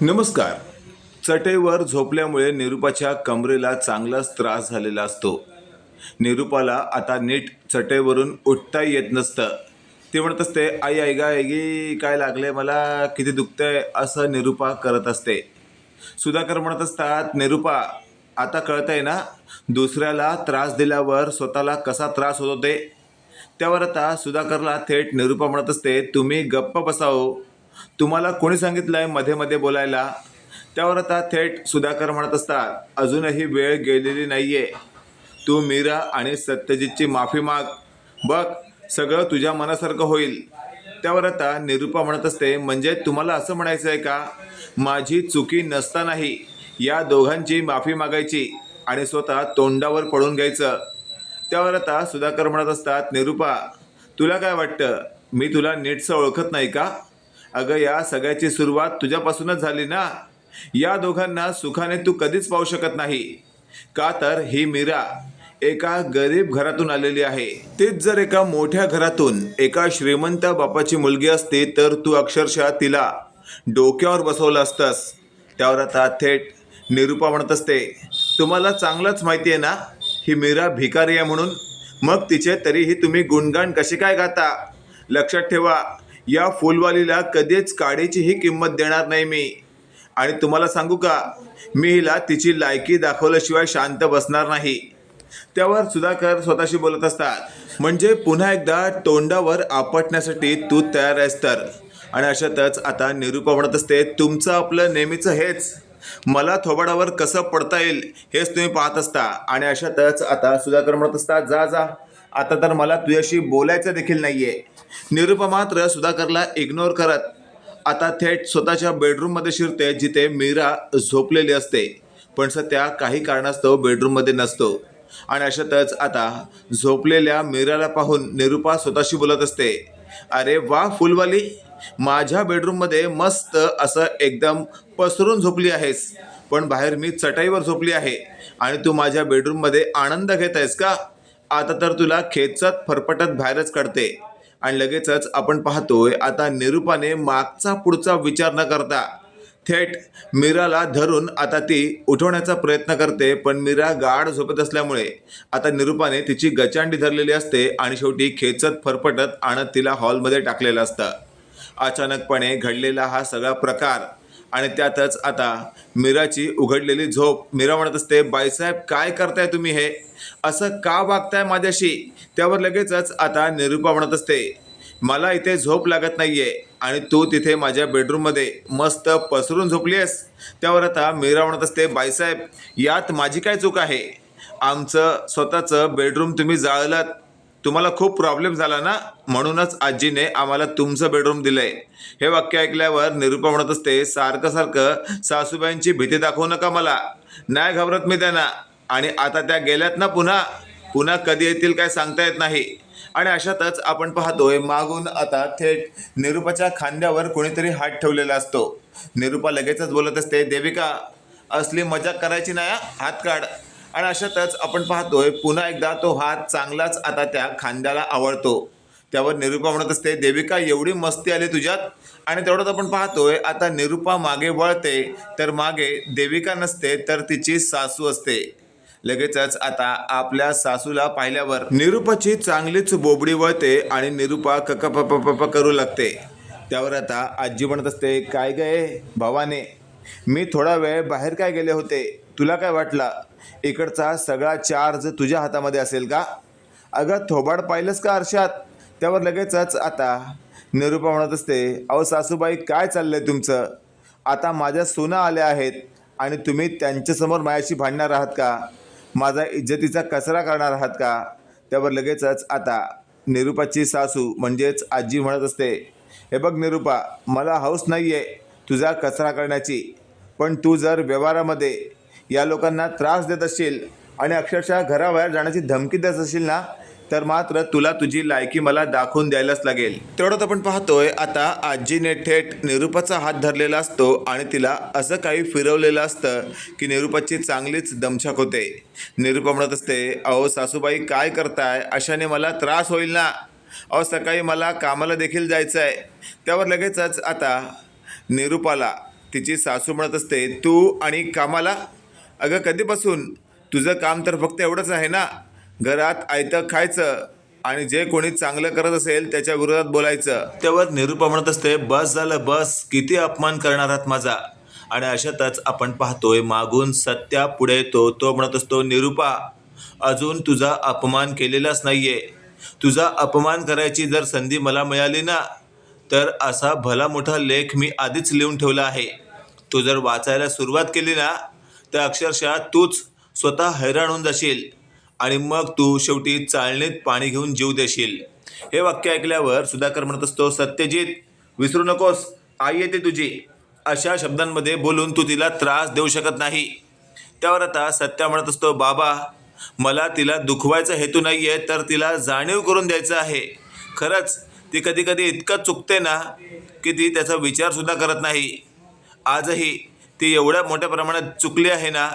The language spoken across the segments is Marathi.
नमस्कार. चटईवर झोपल्यामुळे निरूपाच्या कमरेला चांगलाच त्रास झालेला असतो. निरूपाला आता नीट चटईवरून उठता येत नसतं. ती म्हणत असते आई ऐगा ऐगी काय लागले मला? किती दुखतंय? असं निरूपा करत असते. सुधाकर म्हणत असतात निरूपा आता कळतंय ना? दुसऱ्याला त्रास दिल्यावर स्वतःला कसा त्रास होतो ते? त्यावर आता सुधाकरला थेट निरूपा म्हणत असते तुम्ही गप्प बसाओ. तुम्हाला कोणी सांगितलंयमध्ये मध्ये बोलायला? त्यावर आता थेट सुधाकर म्हणत असतात अजूनही वेळ गेलेली नाही आहे तू मीरा आणि सत्यजितची माफी माग. बघ सगळं तुझ्या मनासारखं होईल. त्यावर आता निरूपा म्हणत असते म्हणजे तुम्हाला असं म्हणायचं आहे का? माझी चुकी नसतानाही या दोघांची माफी मागायची आणि स्वतः तोंडावर पडून घ्यायचं. त्यावर आता सुधाकर म्हणत असतात निरूपा तुला काय वाटतं? मी तुला नीटसं ओळखत नाही का? अगं या सगळ्याची सुरुवात तुझ्यापासूनच झाली ना? या दोघांना सुखाने तू कधीच पाहू शकत नाही. का तर ही मीरा एका गरीब घरातून आलेली आहे. तीच जर एका मोठ्या घरातून एका श्रीमंत बापाची मुलगी असती तर तू अक्षरशः तिला डोक्यावर बसवलं असतंस. त्यावर आता थेट निरूपा म्हणत असते तुम्हाला चांगलंच माहिती आहे ना? ही मीरा भिकारी आहे म्हणून. मग तिचे तरीही तुम्ही गुणगान कसे काय गाता? लक्षात ठेवा या फुलवालीला कधीच काडीचीही किंमत देणार नाही मी. आणि तुम्हाला सांगू का मी हिला तिची लायकी दाखवल्याशिवाय शांत बसणार नाही. त्यावर सुधाकर स्वतःशी बोलत असतात म्हणजे पुन्हा एकदा तोंडावर आपटण्यासाठी तू तयार आहेस तर. आणि अशातच आता निरूपा म्हणत असते तुमचं आपलं नेहमीचं हेच. मला थोबाडावर कसं पडता येईल हेच तुम्ही पाहत असता. आणि अशातच आता सुधाकर म्हणत असता जा जा. आता तर मला तुझ्याशी बोलायचं देखील नाही आहे मात्र सुधाकरला इग्नोर करत. आता थेट स्वतःच्या बेडरूममध्ये शिरते जिथे मीरा झोपलेली असते. पण सध्या काही कारणास्तव बेडरूममध्ये नसतो. आणि अशातच आता झोपलेल्या मीराला पाहून निरुपा स्वतःशी बोलत असते. अरे वा फुलवाली! माझ्या बेडरूममध्ये मस्त असं एकदम पसरून झोपली आहेस. पण बाहेर मी चटाईवर झोपली आहे. आणि तू माझ्या बेडरूममध्ये आनंद घेत आहेस का? आता तर तुला खेचत फरफटत बाहेरच काढते. आणि लगेचच आपण पाहतोय आता निरूपाने मागचा पुढचा विचार न करता थेट मीराला धरून आता ती उठवण्याचा प्रयत्न करते पण मीरा गाढ झोपत असल्यामुळे आता निरूपाने तिची गचांडी धरलेली असते आणि शेवटी खेचत फरफटत आणत तिला हॉलमध्ये टाकलेलं असतं. अचानकपणे घडलेला हा सगळा प्रकार आणि त्यातच आता मीराची उघडलेली झोप. मीरा म्हणत असते बाईसाहेब काय करताय तुम्ही हे? असं का वागताय माझ्याशी? त्यावर लगेचच आता निरूपा म्हणत असते मला इथे झोप लागत नाहीये आणि तू तिथे माझ्या बेडरूममध्ये मस्त पसरून झोपली आहेस त्यावर आता मीरा म्हणत असते बाईसाहेब यात माझी काय चूक आहे? आमचं स्वतःचं बेडरूम तुम्ही जाळलात. तुम्हाला खूप प्रॉब्लेम झाला ना? म्हणूनच आजीने आम्हाला तुमचं बेडरूम दिलंय. हे वाक्य ऐकल्यावर निरूपा म्हणत असते सारखं सारखं सासूबाईंची भीती दाखवू नका मला. नाही घाबरत मी त्यांना. आणि आता त्या गेल्यात ना पुन्हा पुन्हा कधी येतील काय सांगता येत नाही. आणि अशातच आपण पाहतोय मागून आता थेट निरूपाच्या खांद्यावर कोणीतरी हात ठेवलेला असतो. निरूपा लगेचच बोलत असते देविका असली मजा करायची नाही हात काढ. आणि अशातच आपण पाहतोय पुन्हा एकदा तो हात चांगलाच आता त्या खांद्याला आवडतो त्यावर निरूपा म्हणत असते देविका एवढी मस्ती आली तुझ्यात? आणि तेवढंच आपण पाहतोय आता निरूपा मागे वळते तर मागे देविका नसते तर तिची सासू असते. लगेचच आता आपल्या सासूला पाहिल्यावर निरूपाची चांगलीच बोबडी वळते आणि निरूपा कक करू लागते. त्यावर आता आजी म्हणत असते काय गय भावाने मी थोडा वेळ बाहेर काय गेले होते? तुला काय वाटलं? इकडचा सगळा चार्ज तुझ्या हातामध्ये असेल का? अगं थोबाड पाहिलंस का आरशात? त्यावर लगेचच आता निरूपा म्हणत असते अहो सासूबाई काय चाललंय तुमचं? आता माझ्या सुना आल्या आहेत आणि तुम्ही त्यांच्यासमोर माझ्याशी भांडणार आहात का? माझा इज्जतीचा कचरा करणार आहात का? त्यावर लगेचच आता निरूपाची सासू म्हणजेच आजी म्हणत असते हे बघ निरूपा मला हौस नाही आहे तुझा कचरा करण्याची पण तू जर व्यवहारामध्ये या लोकांना त्रास देत असशील आणि अक्षरशः घराबाहेर जाण्याची धमकी देत असशील ना तर मात्र तुला तुझी लायकी मला दाखवून द्यायलाच लागेल. तेवढंच आपण पाहतोय आता आजीने थेट निरूपाचा हात धरलेला असतो आणि तिला असं काही फिरवलेलं असतं की निरूपाची चांगलीच दमछाक होते. निरूपा म्हणत असते अहो सासूबाई काय करताय? अशाने मला त्रास होईल ना? अहो सकाळी मला कामाला देखील जायचं आहे त्यावर लगेचच आता निरूपाला तिची सासू म्हणत असते तू आणि कामाला? अगं कधीपासून? तुझं काम तर फक्त एवढंच आहे ना? घरात आयतं खायचं आणि जे कोणी चांगलं करत असेल त्याच्या विरोधात बोलायचं. त्यावर निरूपा म्हणत असते बस झालं बस. किती अपमान करणार आहात माझा? आणि अशातच आपण पाहतोय मागून सत्या पुढे येतो. तो म्हणत असतो निरूपा अजून तुझा अपमान केलेलाच नाहीये. तुझा अपमान करायची जर संधी मला मिळाली ना तर असा भला मोठा लेख मी आधीच लिहून ठेवला आहे. तू जर वाचायला सुरुवात केली ना तर अक्षरशः तूच स्वतः हैराण होऊन जाशील. आणि मग तू शेवटी चालणीत पाणी घेऊन जीव देशील. हे वाक्य ऐकल्यावर सुधाकर म्हणत असतो सत्यजित विसरू नकोस आई येते तुझी. अशा शब्दांमध्ये बोलून तू तिला त्रास देऊ शकत नाही. त्यावर आता सत्या म्हणत असतो बाबा मला तिला दुखवायचा हेतू नाही आहे तर तिला जाणीव करून द्यायचं आहे. खरंच ती कधी कधी इतकं चुकते ना की ती त्याचा विचारसुद्धा करत नाही. आजही ती एवढ्या मोठ्या प्रमाणात चुकली आहे ना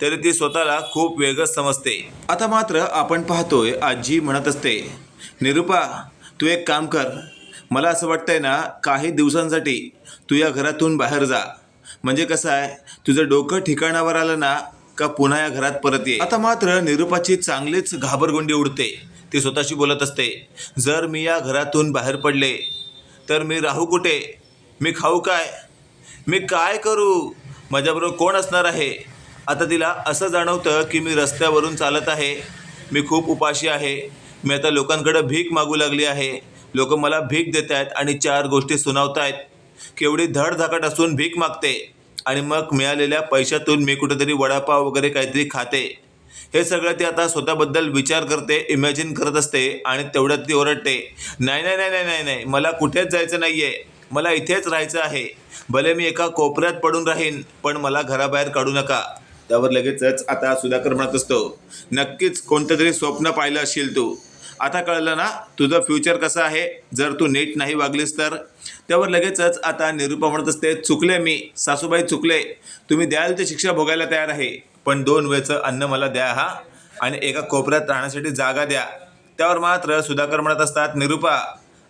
तरी ती स्वतःला खूप वेगच समजते. आता मात्र आपण पाहतोय आजी म्हणत असते निरूपा तू एक काम कर. मला असं वाटतंय ना काही दिवसांसाठी तू या घरातून बाहेर जा. म्हणजे कसं आहे तुझं डोकं ठिकाणावर आलं ना का पुन्हा या घरात परत ये? आता मात्र निरूपाची चांगलीच घाबरगुंडी उडते. ती स्वतःशी बोलत असते जर मी या घरातून बाहेर पडले तर मी राहू कुठे? मी खाऊ काय? मी काय करू? माझ्याबरोबर कोण असणार आहे? आता तिला असं जाणवतं की मी रस्त्यावरून चालत आहे. मी खूप उपाशी आहे. मी आता लोकांकडं भीक मागू लागली आहे. लोक मला भीक देत आहेत आणि चार गोष्टी सुनावत आहेत केवढी धडधाकट असून भीक मागते. आणि मग मिळालेल्या पैशातून मी कुठेतरी वडापाव वगैरे काहीतरी खाते. हे सगळं ती आता स्वतःबद्दल विचार करते इमॅजिन करत असते आणि तेवढ्यात ती ओरडते. नाही नाही नाही नाही नाही नाही मला कुठेच जायचं नाही आहे मला इथेच राहायचं आहे. भले मी एका कोपऱ्यात पडून राहीन पण मला घराबाहेर काढू नका. त्यावर लगेचच आता सुधाकर म्हणत असतो नक्कीच कोणतं तरी स्वप्न पाहिलं असशील तू. आता कळलं ना तुझं फ्युचर कसं आहे? जर तू नीट नाही वागलीस तर? त्यावर लगेचच आता निरूपा म्हणत असते चुकले मी सासूबाई चुकले. तुम्ही द्याल ते शिक्षा भोगायला तयार आहे पण दोन वेळचं अन्न मला द्या हा. आणि एका कोपऱ्यात राहण्यासाठी जागा द्या. त्यावर मात्र सुधाकर म्हणत असतात निरूपा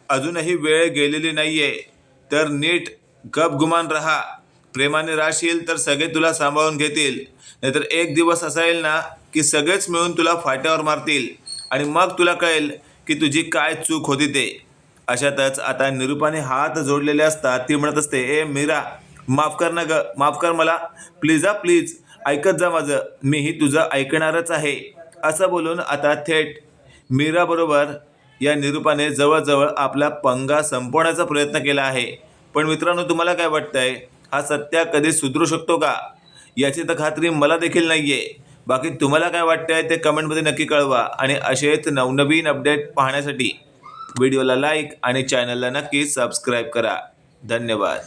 अजूनही वेळ गेलेली नाही आहे तर नीट गपगुमान रहा. प्रेमाने राहशील तर सगळे तुला सांभाळून घेतील. नाहीतर एक दिवस असा येईल ना की सगळेच मिळून तुला फाट्यावर मारतील. आणि मग तुला कळेल की तुझी काय चूक होती ते. अशातच आता निरूपाने हात जोडलेले असतात. ती म्हणत असते ए मीरा माफ कर ना ग. माफ कर मला. प्लीज आ प्लीज. ऐकत जा माझं. मीही तुझं ऐकणारच आहे. असं बोलून आता थेट मीराबरोबर या निरूपाने जवळजवळ आपला पंगा संपवण्याचा प्रयत्न केला आहे. पण मित्रांनो तुम्हाला काय वाटतंय? हा सत्या कधी सुधरू शकतो का? याची तर खात्री मला देखील नाही आहे बाकी तुम्हाला काय वाटतं आहे ते कमेंटमध्ये नक्की कळवा. आणि असेच नवनवीन अपडेट पाहण्यासाठी व्हिडिओला लाईक आणि चॅनलला नक्की सबस्क्राईब करा. धन्यवाद.